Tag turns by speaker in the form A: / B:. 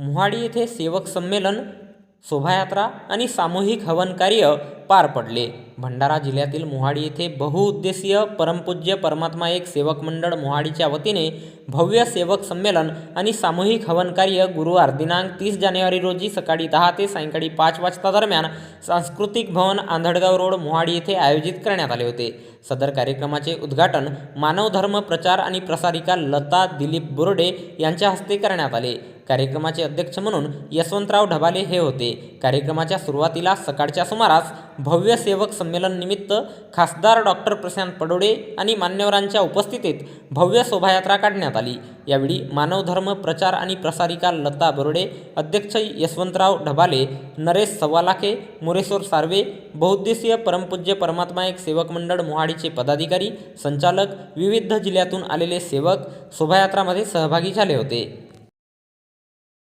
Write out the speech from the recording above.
A: मोहाडी येथे सेवक संमेलन शोभायात्रा आणि सामूहिक हवन कार्य पार पडले. भंडारा जिल्ह्यातील मोहाडी येथे बहुउद्देशीय परमपूज्य परमात्मा एक सेवक मंडळ मोहाडीच्या वतीने भव्य सेवक संमेलन आणि सामूहिक हवन कार्य गुरुवार दिनांक तीस जानेवारी रोजी सकाळी दहा ते सायंकाळी पाच वाजता दरम्यान सांस्कृतिक भवन आंधळगाव रोड मोहाडी येथे आयोजित करण्यात आले होते. सदर कार्यक्रमाचे उद्घाटन मानवधर्म प्रचार आणि प्रसारिका लता दिलीप बोर्डे यांच्या हस्ते करण्यात आले. कार्यक्रमाचे अध्यक्ष म्हणून यशवंतराव ढबाले हे होते. कार्यक्रमाच्या सुरुवातीला सकाळच्या सुमारास भव्य सेवक संमेलन निमित्त खासदार डॉक्टर प्रशांत पडोडे आणि मान्यवरांच्या उपस्थितीत भव्य शोभायात्रा काढण्यात आली. यावेळी मानवधर्म प्रचार आणि प्रसारिका लता बरोडे अध्यक्ष यशवंतराव ढबाले नरेश सव्वालाखे मुरेश्वर सार्वे बहुउद्देशीय परमपूज्य परमात्मा एक सेवक मंडळ मोहाडीचे पदाधिकारी संचालक विविध जिल्ह्यातून आलेले सेवक शोभायात्रामध्ये सहभागी झाले होते.